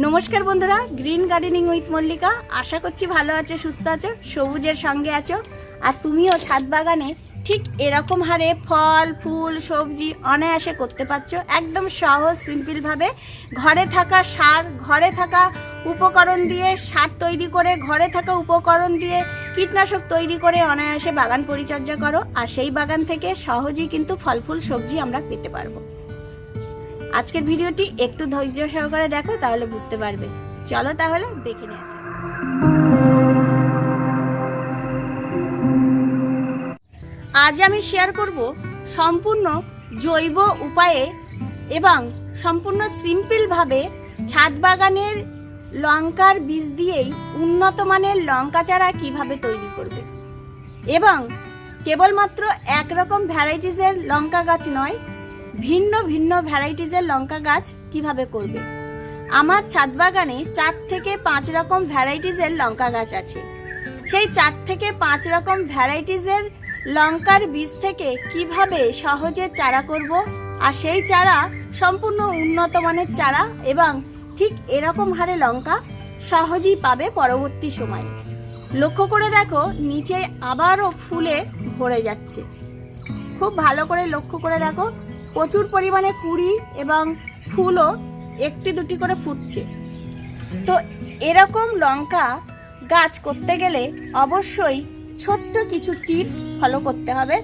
নমস্কার বন্ধুরা green gardening with Mallika আশা করছি ভালো আছো, সুস্থ আছো, সবুজের সঙ্গে আছো। আর তুমিও ছাদ বাগানে ঠিক এরকম হারে ফল, ফুল, সবজি অনায়াসে করতে পারছ। একদম সহজ সিম্পলভাবে ঘরে থাকা সার, ঘরে থাকা উপকরণ দিয়ে সার তৈরি করে, ঘরে থাকা উপকরণ দিয়ে কীটনাশক তৈরি করে অনায়াসে বাগান পরিচর্যা করো। আর সেই বাগান থেকে সহজেই কিন্তু ফল, ফুল, সবজি আমরা পেতে পারব। আজকের ভিডিওটি একটু ধৈর্য সহকারে দেখো, তাহলে বুঝতে পারবে। চলো তাহলে দেখে নেওয়া যাক আজ আমি শেয়ার করব সম্পূর্ণ জৈব উপায়ে এবং সম্পূর্ণ সিম্পলভাবে ছাদ বাগানের লঙ্কার বীজ দিয়েই উন্নত মানের লঙ্কা চারা কীভাবে তৈরি করবে। এবং কেবলমাত্র একরকম ভ্যারাইটিসের লঙ্কা গাছ নয় ভিন্ন ভিন্ন ভ্যারাইটিজের লঙ্কা গাছ কীভাবে করবে? আমার ছাদ বাগানে চার থেকে পাঁচ রকম ভ্যারাইটিজের লঙ্কা গাছ আছে। সেই চার থেকে পাঁচ রকম ভ্যারাইটিজের লঙ্কার বীজ থেকে কীভাবে সহজে চারা করব? আর সেই চারা সম্পূর্ণ উন্নত মানের চারা এবং ঠিক এরকম হারে লঙ্কা সহজেই পাবে পরবর্তী সময়ে। লক্ষ্য করে দেখো, নিচে আবারও ফুলে ভরে যাচ্ছে। খুব ভালো করে লক্ষ্য করে দেখো প্রচুর পরিমাণে কুড়ি এবং ফুলও একটি দুটি করে ফুটছে। তো এরকম লঙ্কা গাছ করতে গেলে অবশ্যই ছোট্ট কিছু টিপস ফলো করতে হবে।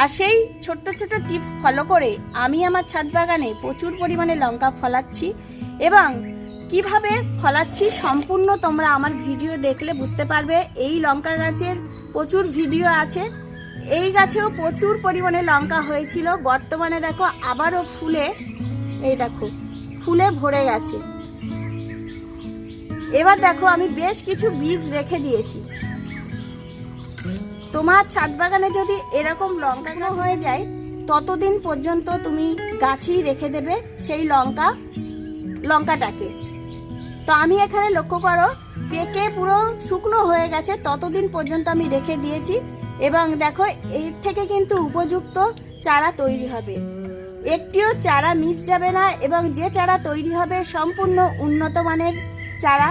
আর সেই ছোট্ট ছোট্ট টিপস ফলো করে আমি আমার ছাদ বাগানে প্রচুর পরিমাণে লঙ্কা ফলাচ্ছি এবং কীভাবে ফলাচ্ছি সম্পূর্ণ তোমরা আমার ভিডিও দেখলে বুঝতে পারবে। এই লঙ্কা গাছের প্রচুর ভিডিও আছে। এই গাছেও প্রচুর পরিমাণে লঙ্কা হয়েছিল। বর্তমানে দেখো আবারও ফুলে, এই দেখো, ফুলে ভরে গেছে। এবার দেখো আমি বেশ কিছু বীজ রেখে দিয়েছি। তোমার ছাদ বাগানে যদি এরকম লঙ্কা গাছ হয়ে যায়, ততদিন পর্যন্ত তুমি গাছই রেখে দেবে সেই লঙ্কা, লঙ্কাটাকে। তো আমি এখানে লক্ষ্য করো, পেকে পুরো শুকনো হয়ে গেছে, ততদিন পর্যন্ত আমি রেখে দিয়েছি। এবং দেখো, এর থেকে কিন্তু উপযুক্ত চারা তৈরি হবে। একটিও চারা মিস যাবে না এবং যে চারা তৈরি হবে সম্পূর্ণ উন্নত মানের চারা।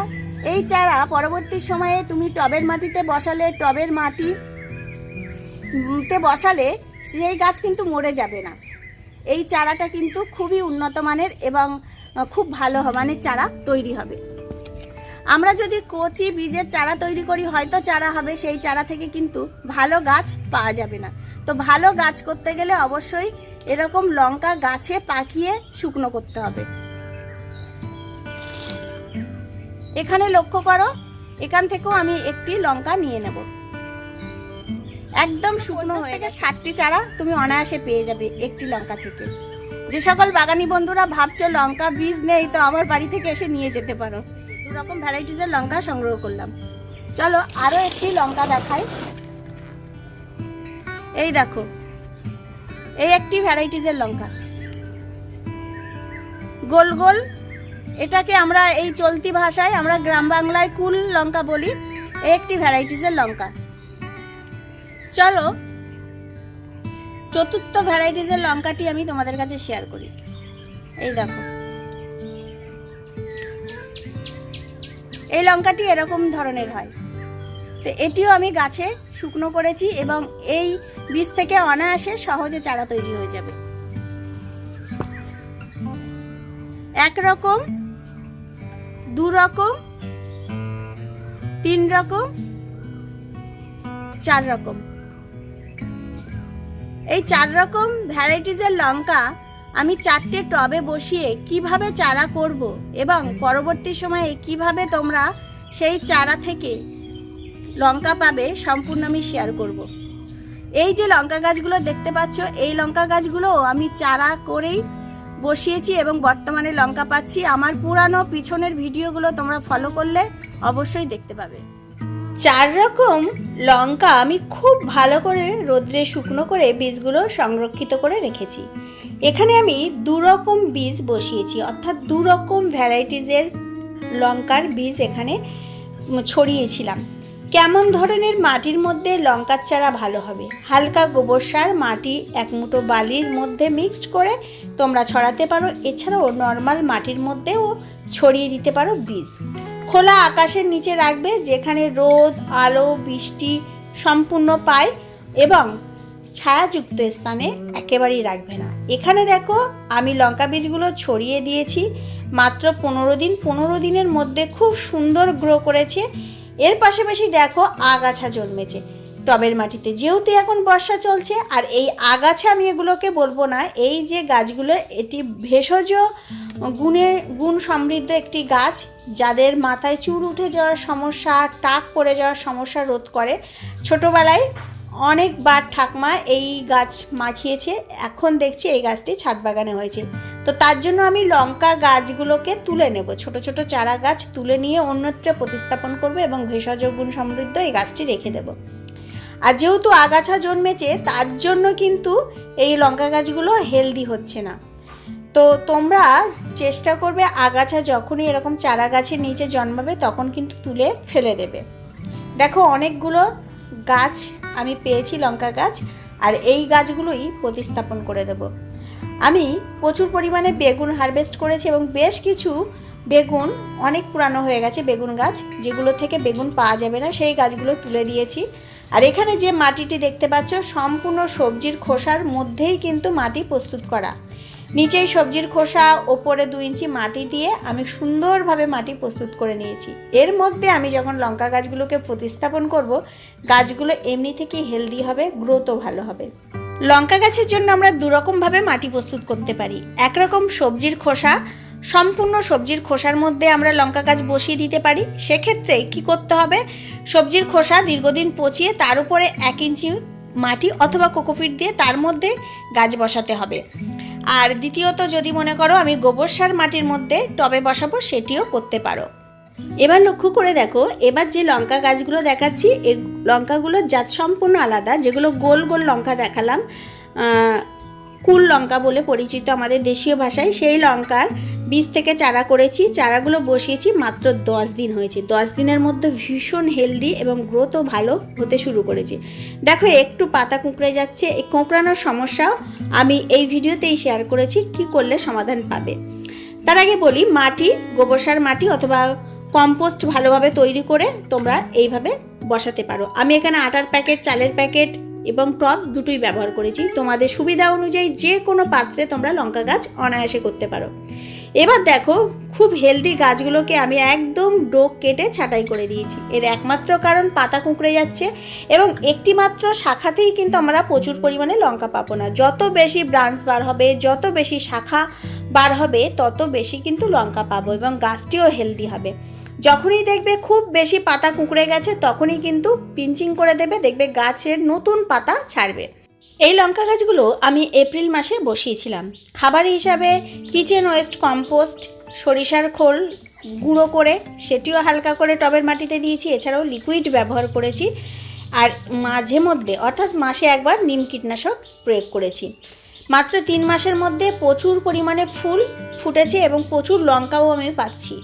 এই চারা পরবর্তী সময়ে তুমি টবের মাটিতে বসালে, টবের মাটি তে বসালে সেই গাছ কিন্তু মরে যাবে না। এই চারাটা কিন্তু খুবই উন্নত মানের এবং খুব ভালো মানে চারা তৈরি হবে। আমরা যদি কচি বীজের চারা তৈরি করি, হয়তো চারা হবে, সেই চারা থেকে কিন্তু ভালো গাছ পাওয়া যাবে না। তো ভালো গাছ করতে গেলে অবশ্যই এরকম লঙ্কা গাছে পাকিয়ে শুকনো করতে হবে। এখানে লক্ষ্য করো, এখান থেকেও আমি একটি লঙ্কা নিয়ে নেব। একদম শুকনো থেকে ষাটটি চারা তুমি অনায়াসে পেয়ে যাবে একটি লঙ্কা থেকে। যে সকল বাগানি বন্ধুরা ভাবছ লঙ্কা বীজ নেই, তো আমার বাড়ি থেকে এসে নিয়ে যেতে পারো। দু রকম ভ্যারাইটিসের লঙ্কা সংগ্রহ করলাম। চলো আরও একটি লঙ্কা দেখাই। এই দেখো, এই একটি ভ্যারাইটিসের লঙ্কা। গোল গোল, এটাকে আমরা এই চলতি ভাষায় আমরা গ্রাম বাংলায় কুল লঙ্কা বলি, এই একটি ভ্যারাইটিসের লঙ্কা। চলো, চতুর্থ ভ্যারাইটিসের লঙ্কাটি আমি তোমাদের কাছে শেয়ার করি। এই দেখো। এই লঙ্কাটি এরকম ধরনের হয়। তো এটিও আমি গাছে শুকনো করেছি এবং এই বীজ থেকে অনায়াসে সহজে চারা তৈরি হয়ে যাবে। এক রকম দু রকম তিন রকম চার রকম এই চার রকম ভ্যারাইটিজের লঙ্কা আমি চারটে টবে বসিয়ে কীভাবে চারা করব এবং পরবর্তী সময়ে কীভাবে তোমরা সেই চারা থেকে লঙ্কা পাবে সম্পূর্ণ আমি শেয়ার করব। এই যে লঙ্কা গাছগুলো দেখতে পাচ্ছ, এই লঙ্কা গাছগুলো আমি চারা করেই বসিয়েছি এবং বর্তমানে লঙ্কা পাচ্ছি। আমার পুরানো পিছনের ভিডিওগুলো তোমরা ফলো করলে অবশ্যই দেখতে পাবে। চার রকম লঙ্কা আমি খুব ভালো করে রোদ্রে শুকনো করে বীজগুলো সংরক্ষিত করে রেখেছি। এখানে আমি দু রকম বীজ বসিয়েছি, অর্থাৎ দু রকম ভ্যারাইটিসের লঙ্কার বীজ এখানে ছড়িয়েছিলাম। কেমন ধরনের মাটির মধ্যে লঙ্কার চারা ভালো হবে? হালকা গোবর সার, মাটি এক মুঠো বালির মধ্যে মিক্সড করে তোমরা ছড়াতে পারো, এছাড়াও নর্মাল মাটির মধ্যেও ছড়িয়ে দিতে পারো বীজ। খোলা আকাশের নিচে রাখবে, যেখানে রোদ, আলো, বৃষ্টি সম্পূর্ণ পায় এবং ছায়াযুক্ত স্থানে একেবারেই রাখবে না। এখানে দেখো, আমি লঙ্কা বীজগুলো ছড়িয়ে দিয়েছি। মাত্র পনেরো দিন, পনেরো দিনের মধ্যে খুব সুন্দর গ্রো করেছে। এর পাশাপাশি দেখো, আগাছা জন্মেছে। টবের মাটিতে যেহেতু এখন বর্ষা চলছে, আর এই আগাছা আমি এগুলোকে বলব না, এই যে গাছগুলো, এটি ভেষজ গুণে, গুণ সমৃদ্ধ একটি গাছ, যাদের মাথায় চুল উঠে যাওয়ার সমস্যা, টাক পড়ে যাওয়ার সমস্যা রোধ করে। ছোটোবেলায় অনেকবার ঠাকমা এই গাছ মাখিয়েছে, এখন দেখছি এই গাছটি ছাদ বাগানে হয়েছে। তো তার জন্য আমি লঙ্কা গাছগুলোকে তুলে নেব। ছোট ছোট চারা গাছ তুলে নিয়ে অন্যত্র প্রতিস্থাপন করব এবং ভেষজ গুণ সমৃদ্ধ এই গাছটি রেখে দেব। আর যেহেতু আগাছা জন্মেছে, তার জন্য কিন্তু এই লঙ্কা গাছগুলো হেলদি হচ্ছে না। তো তোমরা চেষ্টা করবে আগাছা যখনই এরকম চারা গাছের নিচে জন্মাবে, তখন কিন্তু তুলে ফেলে দেবে। দেখো অনেকগুলো গাছ আমি পেয়েছি লঙ্কা গাছ আর এই গাছগুলোই প্রতিস্থাপন করে দেব। আমি প্রচুর পরিমাণে বেগুন হারভেস্ট করেছি এবং বেশ কিছু বেগুন, অনেক পুরানো হয়ে গেছে বেগুন গাছ, যেগুলো থেকে বেগুন পাওয়া যাবে না, সেই গাছগুলো তুলে দিয়েছি। আর এখানে যে মাটিটি দেখতে পাচ্ছ, সম্পূর্ণ সবজির খোসার মধ্যেই কিন্তু মাটি প্রস্তুত করা। নিচেই সবজির খোসা, ওপরে দু ইঞ্চি মাটি দিয়ে আমি সুন্দরভাবে মাটি প্রস্তুত করে নিয়েছি। এর মধ্যে আমি যখন লঙ্কা গাছগুলোকে প্রতিস্থাপন করব, গাছগুলো এমনি থেকেই হেলদি হবে গ্রোথও ভালো হবে। লঙ্কা গাছের জন্য আমরা দুরকমভাবে মাটি প্রস্তুত করতে পারি। একরকম সবজির খোসা, সম্পূর্ণ সবজির খোসার মধ্যে আমরা লঙ্কা গাছ বসিয়ে দিতে পারি। সেক্ষেত্রে কি করতে হবে? সবজির খোসা দীর্ঘদিন পচিয়ে তার উপরে এক ইঞ্চি মাটি অথবা কোকোপিট দিয়ে তার মধ্যে গাছ বসাতে হবে। আর দ্বিতীয়ত যদি মনে করো আমি গোবর সার মাটির মধ্যে টবে বসাবো, সেটিও করতে পারো। এবার লক্ষ্য করে দেখো, এবার যে লঙ্কা গাছগুলো দেখাচ্ছি এই লঙ্কাগুলোর জাত সম্পূর্ণ আলাদা, যেগুলো গোল গোল লঙ্কা দেখালাম। কুল লঙ্কা বলে পরিচিত আমাদের দেশীয় ভাষায়, সেই লঙ্কার বীজ থেকে চারা করেছি, চারাগুলো বসিয়েছি মাত্র দশ দিন হয়েছে। দশ দিনের মধ্যে ভীষণ হেলদি এবং গ্রোথও ভালো হতে শুরু করেছে। দেখো, একটু পাতা কুঁকড়ে যাচ্ছে, এই কোঁকড়ানোর সমস্যাও আমি এই ভিডিওতেই শেয়ার করেছি, কি করলে সমাধান পাবে। তার আগে বলি, মাটি, গোবর সার মাটি অথবা কম্পোস্ট ভালোভাবে তৈরি করে তোমরা এইভাবে বসাতে পারো। আমি এখানে আটার প্যাকেট চালের প্যাকেট এবং টপ দুটোই ব্যবহার করেছি। তোমাদের সুবিধা অনুযায়ী যে কোনো পাত্রে তোমরা লঙ্কা গাছ অনায়াসে করতে পারো। এবার দেখো, খুব হেলদি গাছগুলোকে আমি একদম ডোক কেটে ছাঁটাই করে দিয়েছি। এর একমাত্র কারণ পাতা কুঁকড়ে যাচ্ছে এবং একটি মাত্র শাখাতেই কিন্তু আমরা প্রচুর পরিমাণে লঙ্কা পাবো না। যত বেশি ব্রাঞ্চ বার হবে, যত বেশি শাখা বার হবে, তত বেশি কিন্তু লঙ্কা পাবো এবং গাছটিও হেলদি হবে। যখনই দেখবে খুব বেশি পাতা কুঁকড়ে গেছে, তখনই কিন্তু পিঞ্চিং করে দেবে, দেখবে গাছের নতুন পাতা ছাড়বে। এই লঙ্কা গাছগুলো আমি এপ্রিল মাসে বসিয়েছিলাম। খাবার হিসাবে কিচেন ওয়েস্ট কম্পোস্ট, সরিষার খোল গুঁড়ো করে, সেটিও হালকা করে টবের মাটিতে দিয়েছি, এছাড়াও লিকুইড ব্যবহার করেছি। আর মাঝে মধ্যে, অর্থাৎ মাসে একবার নিম কীটনাশক প্রয়োগ করেছি। মাত্র তিন মাসের মধ্যে প্রচুর পরিমাণে ফুল ফুটেছে এবং প্রচুর লঙ্কাও আমি পাচ্ছি।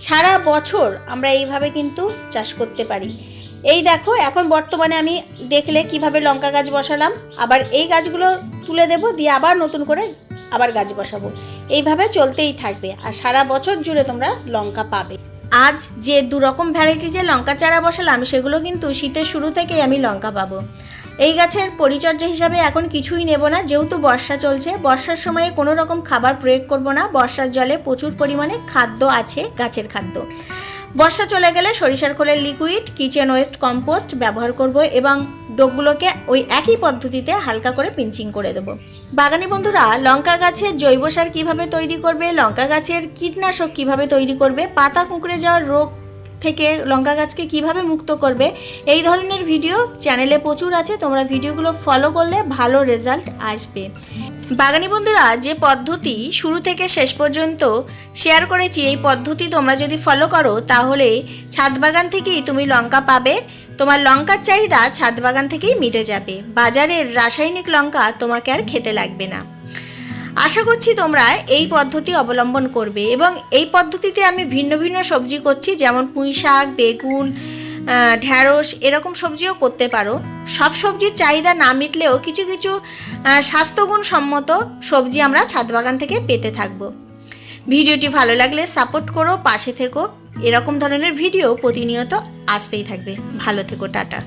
সারা বছর আমরা এইভাবে কিন্তু চাষ করতে পারি। এই দেখো, এখন বর্তমানে আমি দেখলে কীভাবে লঙ্কা গাছ বসালাম। আবার এই গাছগুলো তুলে দেব, দিয়ে আবার নতুন করে আবার গাছ বসাবো। এইভাবে চলতেই থাকবে, আর সারা বছর জুড়ে তোমরা লঙ্কা পাবে। আজ যে দু রকম ভ্যারাইটি যে লঙ্কা চারা বসালাম, সেগুলো কিন্তু শীতের শুরু থেকেই আমি লঙ্কা পাবো। এই গাছের পরিচর্যা হিসাবে এখন কিছুই নেব না, যেহেতু বর্ষা চলছে। বর্ষার সময়ে কোনো রকম খাবার প্রয়োগ করব না। বর্ষার জলে প্রচুর পরিমাণে খাদ্য আছে, গাছের খাদ্য। বর্ষা চলে গেলে সরিষার খোলের লিকুইড কিচেন ওয়েস্ট কম্পোস্ট ব্যবহার করব এবং ডোকগুলোকে ওই একই পদ্ধতিতে হালকা করে পিঞ্চিং করে দেবো। বাগানি বন্ধুরা, লঙ্কা গাছের জৈব সার কীভাবে তৈরি করবে, লঙ্কা গাছের কীটনাশক কীভাবে তৈরি করবে, পাতা কুঁকড়ে যাওয়ার রোগ থেকে লঙ্কা গাছকে কীভাবে মুক্ত করবে, এই ধরনের ভিডিও চ্যানেলে প্রচুর আছে। তোমরা ভিডিওগুলো ফলো করলে ভালো রেজাল্ট আসবে। বাগানি বন্ধুরা, যে পদ্ধতি শুরু থেকে শেষ পর্যন্ত শেয়ার করেছি, এই পদ্ধতি তোমরা যদি ফলো করো, তাহলে ছাদ বাগান থেকেই তুমি লঙ্কা পাবে। তোমার লঙ্কার চাহিদা ছাদ বাগান থেকেই মিটে যাবে। বাজারের রাসায়নিক লঙ্কা তোমাকে আর খেতে লাগবে না। আশা করছি তোমরা এই পদ্ধতি অবলম্বন করবে এবং এই পদ্ধতিতে আমি ভিন্ন ভিন্ন সবজি করছি, যেমন পুঁই শাক বেগুন ঢ্যাঁড়স এরকম সবজিও করতে পারো। সব সবজির চাহিদা না মিটলেও কিছু কিছু স্বাস্থ্যগুণ সম্মত সবজি আমরা ছাদ বাগান থেকে পেতে থাকব। ভিডিওটি ভালো লাগলে সাপোর্ট করো, পাশে থেকো। এরকম ধরনের ভিডিও প্রতিনিয়ত আসতেই থাকবে। ভালো থেকো, টাটা।